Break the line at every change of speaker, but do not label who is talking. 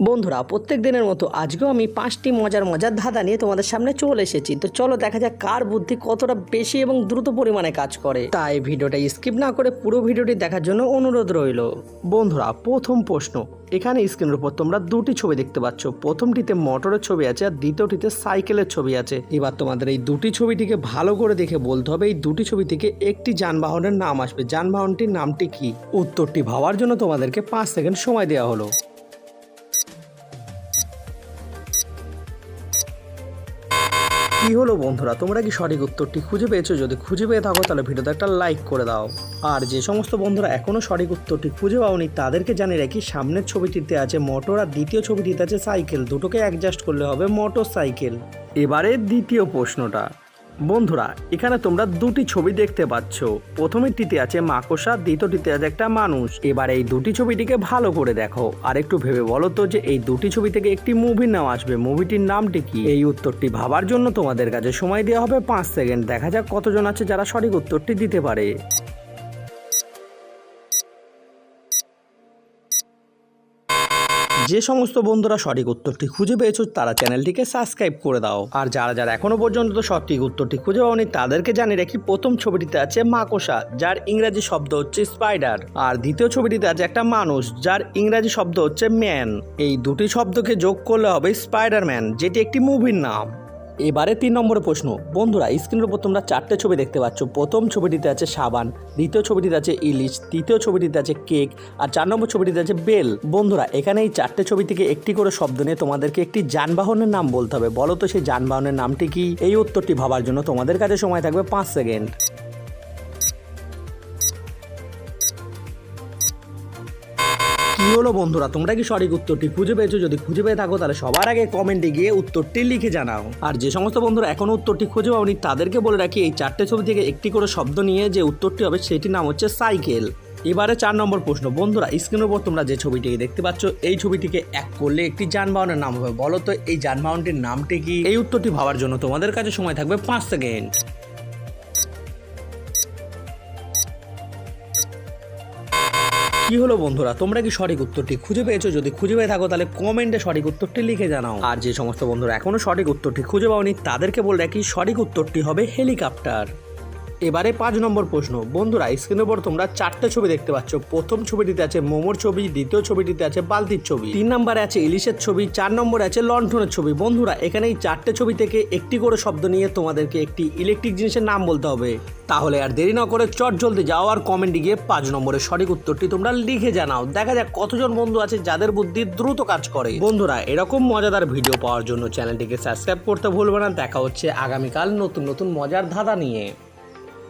বন্ধুরা, প্রত্যেক দিনের মতো আজকেও আমি পাঁচটি মজার মজার ধাঁধা নিয়ে তোমাদের সামনে চলে এসেছি। তো চলো দেখা যাক কার বুদ্ধি কতটা বেশি এবং দ্রুত পরিমাণে কাজ করে। তাই ভিডিওটা স্কিপ না করে পুরো ভিডিওটি দেখার জন্য অনুরোধ রইল। বন্ধুরা, প্রথম প্রশ্ন। এখানে স্ক্রিনের উপর তোমরা দুটি ছবি দেখতে পাচ্ছ। প্রথমটিতে মোটরের ছবি আছে আর দ্বিতীয়টিতে সাইকেলের ছবি আছে। এবার তোমাদের এই দুটি ছবিটিকে ভালো করে দেখে বলতে হবে। এই দুটি ছবি থেকে একটি যানবাহনের নাম আসবে। যানবাহনটির নামটি কি? উত্তরটি ভাবার জন্য তোমাদেরকে পাঁচ সেকেন্ড সময় দেওয়া হলো। কি হলো বন্ধুরা? তোমরা কি সঠিক উত্তরটি খুঁজে পেয়েছ? যদি খুঁজে পেয়ে থাকো, তাহলে ভিডিওতে একটা লাইক করে দাও। আর যে সমস্ত বন্ধুরা এখনও সঠিক উত্তরটি খুঁজে পাওনি, তাদেরকে জানি রাখি, সামনের ছবিটিতে আছে মোটর আর দ্বিতীয় ছবিটিতে আছে সাইকেল দুটোকে অ্যাডজাস্ট করলে হবে মোটর সাইকেল এবারে দ্বিতীয় প্রশ্নটা। বন্ধুরা, এখানে তোমরা দুটি ছবি দেখতে পাচ্ছ। প্রথমেরটিতে আছে মাকসা দ্বিতীয়টিতে আছে একটা মানুষ। এবার এই দুটি ছবিটিকে ভালো করে দেখো। আর একটু ভেবে বলো তো যে এই দুটি ছবি থেকে একটি মুভির নাম আসবে। মুভিটির নামটি কি? এই উত্তরটি ভাবার জন্য তোমাদের কাছে সময় দেওয়া হবে পাঁচ সেকেন্ড। দেখা যাক কতজন আছে যারা সঠিক উত্তরটি দিতে পারে। যে সমস্ত বন্ধুরা সঠিক উত্তরটি খুঁজে পেয়েছ, তারা চ্যানেলটিকে সাবস্ক্রাইব করে দাও। আর যারা যারা এখনও পর্যন্ত সঠিক উত্তরটি খুঁজে পাওনি, তাদেরকে জানি রাখি, প্রথম ছবিটিতে আছে মাকোসা, যার ইংরাজি শব্দ হচ্ছে স্পাইডার আর দ্বিতীয় ছবিটিতে আছে একটা মানুষ, যার ইংরাজি শব্দ হচ্ছে ম্যান এই দুটি শব্দকে যোগ করলে হবে স্পাইডারম্যান যেটি একটি মুভির নাম। এবারে তিন নম্বরের প্রশ্ন। বন্ধুরা স্ক্রিনের উপর তোমরা চারটে ছবি দেখতে পাচ্ছ। প্রথম ছবিটিতে আছে সাবান, দ্বিতীয় ছবিটিতে আছে ইলিশ, তৃতীয় ছবিটিতে আছে কেক, আর চার নম্বর ছবিটিতে আছে বেল। বন্ধুরা, এখানে এই চারটে ছবি থেকে একটি করে শব্দ নিয়ে তোমাদেরকে একটি যানবাহনের নাম বলতে হবে। বলো তো সেই যানবাহনের নামটি কি? এই উত্তরটি ভাবার জন্য তোমাদের কাছে সময় থাকবে পাঁচ সেকেন্ড। কি হলো বন্ধুরা? তোমরা কি সঠিক উত্তরটি খুঁজে পেয়েছ? যদি খুঁজে পেয়ে থাকো, তাহলে সবার আগে কমেন্টে গিয়ে উত্তরটি লিখে জানাও। আর যে সমস্ত বন্ধুরা এখনও উত্তরটি খুঁজে পাওনি, তাদেরকে বলে রাখি, এই চারটে ছবি থেকে একটি করে শব্দ নিয়ে যে উত্তরটি হবে, সেটির নাম হচ্ছে সাইকেল। এবারে চার নম্বর প্রশ্ন, বন্ধুরা স্ক্রিনের উপর তোমরা যে ছবিটিকে দেখতে পাচ্ছ, এই ছবিটিকে এক করলে একটি যানবাহনের নাম হবে। বলো তো, এই যানবাহনটির নামটি কি? এই উত্তরটি ভাবার জন্য তোমাদের কাছে সময় থাকবে পাঁচ সেকেন্ড। কি হলো বন্ধুরা? তোমরা কি সঠিক উত্তরটি খুঁজে পেয়েছ? যদি খুঁজে পেয়ে থাকো, তাহলে কমেন্টে সঠিক উত্তরটি লিখে জানাও। আর যে সমস্ত বন্ধুরা এখনও সঠিক উত্তরটি খুঁজে পাওনি, তাদেরকে বলে রাখি, সঠিক উত্তরটি হবে হেলিকপ্টার। এবারে পাঁচ নম্বর প্রশ্ন। বন্ধুরা স্ক্রিনের উপর তোমরা চারটে ছবি দেখতে পাচ্ছ। প্রথম ছবিটিতে আছে মোমোর ছবি, দ্বিতীয় ছবিটিতে আছে বালতির ছবি। তিন নম্বরে আছে ইলিশের ছবি, চার নম্বরে আছে লন্ঠনের ছবি। বন্ধুরা, এখানে এই চারটে ছবি থেকে একটি করে শব্দ নিয়ে তোমাদেরকে একটি ইলেকট্রিক জিনিসের নাম বলতে হবে। তাহলে আর দেরি না করে চট জলদি যাও আর কমেন্টে গিয়ে পাঁচ নম্বরের সঠিক উত্তরটি তোমরা লিখে জানাও। দেখা যাক কতজন বন্ধু আছে যাদের বুদ্ধি দ্রুত কাজ করে। বন্ধুরা, এরকম মজাদার ভিডিও পাওয়ার জন্য চ্যানেলটিকে সাবস্ক্রাইব করতে ভুলবে না। দেখা হচ্ছে আগামীকাল নতুন নতুন মজার ধাঁধা নিয়ে।